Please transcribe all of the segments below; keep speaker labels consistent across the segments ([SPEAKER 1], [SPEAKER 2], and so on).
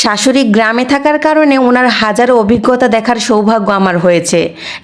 [SPEAKER 1] শাশুড়ি গ্রামে থাকার কারণে ওনার হাজারো অভিজ্ঞতা দেখার সৌভাগ্য আমার হয়েছে,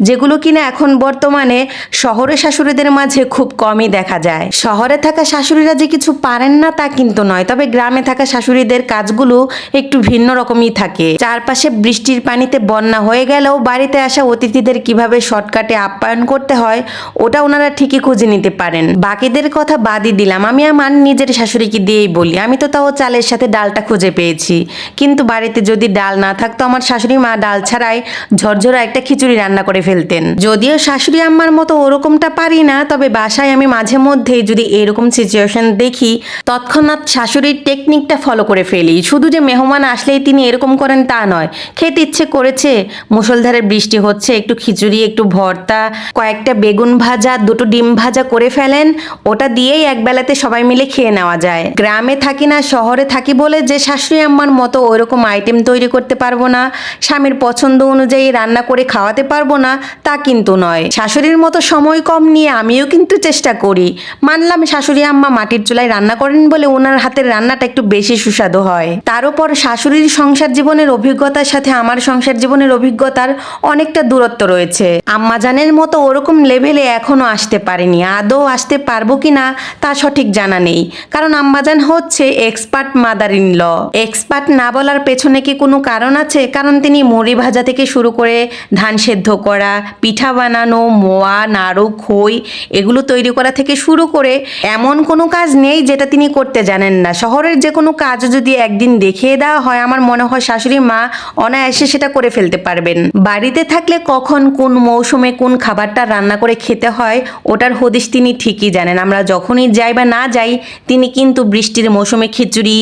[SPEAKER 1] যেগুলো কিনা এখন বর্তমানে শহরে শাশুড়িদের মাঝে খুব কমই দেখা যায়। শহরে থাকা শাশুড়িরা যে কিছু পারেন না তা কিন্তু নয়, তবে গ্রামে থাকা শাশুড়িদের কাজগুলো একটু ভিন্ন রকমই থাকে। চারপাশে বৃষ্টির পানিতে বন্যা হয়ে গেলেও বাড়িতে আসা অতিথিদের কীভাবে শর্টকাটে আপ্যায়ন করতে হয়, ওটা ওনারা ঠিকই খুঁজে নিতে পারেন। বাকিদের কথা বাদই দিলাম, আমি আমার নিজের শাশুড়িকে দিয়েই বলি, আমি তো তাও চালের সাথে ডালটা খুঁজে পেয়েছি। কিন্তু বাড়িতে যদি ডাল না থাকতো, আমার শাশুড়ি মা ডাল ছাড়াই ঝরঝরা একটা খিচুড়ি রান্না করে ফেলতেন। যদিও শাশুড়ি আম্মার মতো ওরকমটা পারি না, তবে বাসায় আমি মাঝে মধ্যেই যদি এরকম সিচুয়েশন দেখি, তৎক্ষণাৎ শাশুড়ির টেকনিকটা ফলো করে ফেলি। শুধু যে মেহমান আসলেই তিনি এরকম করেন তা নয়। খেতে ইচ্ছে করেছে মুসলধারে বৃষ্টি হচ্ছে, একটু খিচুড়ি, একটু ভর্তা, কয়েকটা বেগুন ভাজা, দুটো ডিম ভাজা করে ফেলেন। ওটা দিয়েই একবেলাতে সবাই মিলে খেয়ে নেওয়া যায়। গ্রামে থাকি না, শহরে থাকি বলে যে শাশুড়ি আম্মার মতো ওইরকম আইটেম তৈরি করতে পারব না, স্বামীর পছন্দ অনুযায়ী রান্না করে খাওয়াতে পারব না, তা কিন্তু নয়। শাশুড়ির মতো সময় কম নিয়ে আমিও কিন্তু চেষ্টা করি। মানলাম শাশুড়ি আম্মা মাটির চুলায় রান্না করেন বলে ওনার হাতের রান্নাটা একটু বেশি সুস্বাদু হয়। তার উপর শাশুড়ির সংসার জীবনের অভিজ্ঞতার সাথে আমার সংসার জীবনের অভিজ্ঞতার অনেকটা দূরত্ব রয়েছে। আম্মাজানের মতো ওরকম লেভেলে এখনও আসতে পারেনি, আদৌ আসতে পারব কিনা তা সঠিক জানা নেই। কারণ আম্মাজান হচ্ছে expert mother in law expert না বলার পেছনে কি কোনো কারণ আছে? কারণ তিনি মুড়ি ভাজা থেকে শুরু করে ধান সেদ্ধ করা, পিঠা বানানো, মোয়া, নাড়ু, খই এগুলো তৈরি করা থেকে শুরু করে এমন কোনো কাজ নেই যেটা তিনি করতে জানেন না। শহরের যে কোনো কাজ যদি একদিন দেখিয়ে দেওয়া হয়, আমার মনে হয় শাশুড়ি মা অনায়াসে সেটা করে ফেলতে পারবেন। বাড়িতে থাকলে কখন, কোন মৌসুমে কোন খাবারটা রান্না করে খেতে হয়, ওটার হদিশ তিনি ঠিকই জানেন। আমরা যখনই যাই বা না যাই, তিনি কিন্তু বৃষ্টির মৌসুমে খিচুড়ি,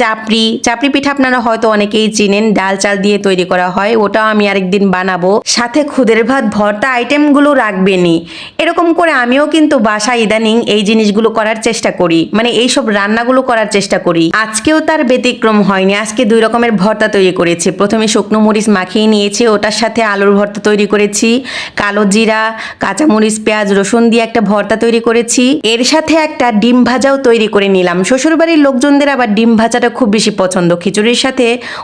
[SPEAKER 1] চাপড়ি চাপড়ি পিঠা আপনারা হয়তো অনেকেই চিনেন, ডাল চাল দিয়ে তৈরি করা হয়। ওটাও আমি আরেকদিন বানাবো। সাথে খুদের ভাত, ভর্তা আইটেমগুলো রাখবেনই। এরকম করে আমিও কিন্তু বাসা ইদানিং এই জিনিসগুলো করার চেষ্টা করি। মানে এই সব রান্নাগুলো করার চেষ্টা করি। আজকেও তার ব্যতিক্রম হয়নি। আজকে দুই রকমের ভর্তা তৈরি করেছি। প্রথমে শুকনো মরিচ মাখিয়ে নিয়েছি, ওটার সাথে আলুর ভর্তা তৈরি করেছি, কালো জিরা, কাঁচামরিচ, পেঁয়াজ, রসুন দিয়ে একটা ভর্তা তৈরি করেছি। এর সাথে একটা ডিম ভাজাও তৈরি করে নিলাম। শ্বশুরবাড়ির লোকজনদের আবার ডিম ভাজাটা খুব বেশি পছন্দ। খিচুড়ির সাথে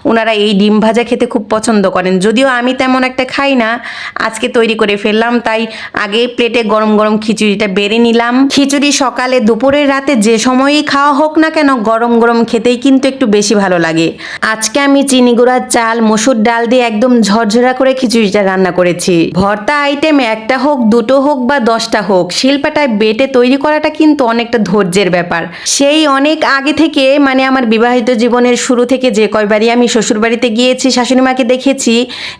[SPEAKER 1] ওনারা এই ডিম ভাজা খেতে খুব পছন্দ করেন। যদিও আমি তেমন একটা খাই না, আজকে তৈরি করে ফেললাম, তাই আগে প্লেটে গরম গরম খিচুড়িটা বেড়ে নিলাম। খিচুড়ি সকালে, দুপুরের রাতে যে সময়ই খাওয়া হোক না কেন, গরম গরম খেতেই কিন্তু একটু বেশি ভালো লাগে। আজকে আমি চিনি গুঁড়ার চাল, মসুর ডাল দিয়ে একদম ঝরঝরা করে খিচুড়িটা রান্না করেছি। ভর্তা আইটেম একটা হোক, দুটো হোক বা দশটা হোক, শিল্পাটায় বেটে তৈরি করাটা কিন্তু অনেকটা ধৈর্যের ব্যাপার। সেই অনেক আগে থেকে মানে আমার বিবাহিত জীবনের শুরু থেকে যে কয়বারই আমি শ্বশুরবাড়িতে গিয়েছি, শাশুড়ি মাকে দেখেছি।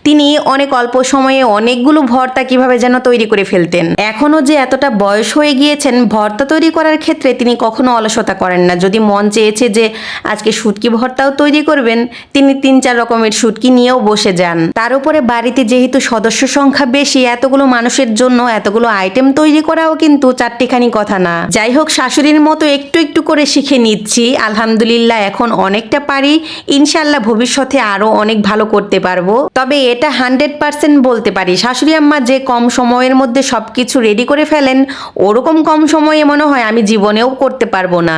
[SPEAKER 1] তিনি অনেক অল্প সময়ে অনেকগুলো ভর্তা কীভাবে যেন তৈরি করে ফেলতেন। এখনও যে এতটা বয়স হয়ে গিয়েছেন, ভর্তা তৈরি করার ক্ষেত্রে তিনি কখনো অলসতা করেন না। যদি মন চেয়েছে যে আজকে শুটকি ভর্তাও তৈরি করবেন, তিনি তিন চার রকমের শুটকি নিয়েও বসে যান। তার উপরে বাড়িতে যেহেতু সদস্য সংখ্যা বেশি, এতগুলো মানুষের জন্য এতগুলো আইটেম তৈরি করাও কিন্তু চারটিখানি কথা না। যাই হোক, শাশুড়ির মতো একটু একটু করে শিখে নিচ্ছি। আলহামদুলিল্লাহ, এখন অনেকটা পারি। ইনশাল্লাহ ভবিষ্যতে আরও অনেক ভালো করতে পারব। তবে এটা হান্ড্রেড পার্সেন্ট বলতে পারি। শাশুড়ি আম্মা যে কম সময়ের মধ্যে সবকিছু রেডি করে ফেলেন, ওরকম কম সময়ে মনে হয় আমি জীবনেও করতে পারব না।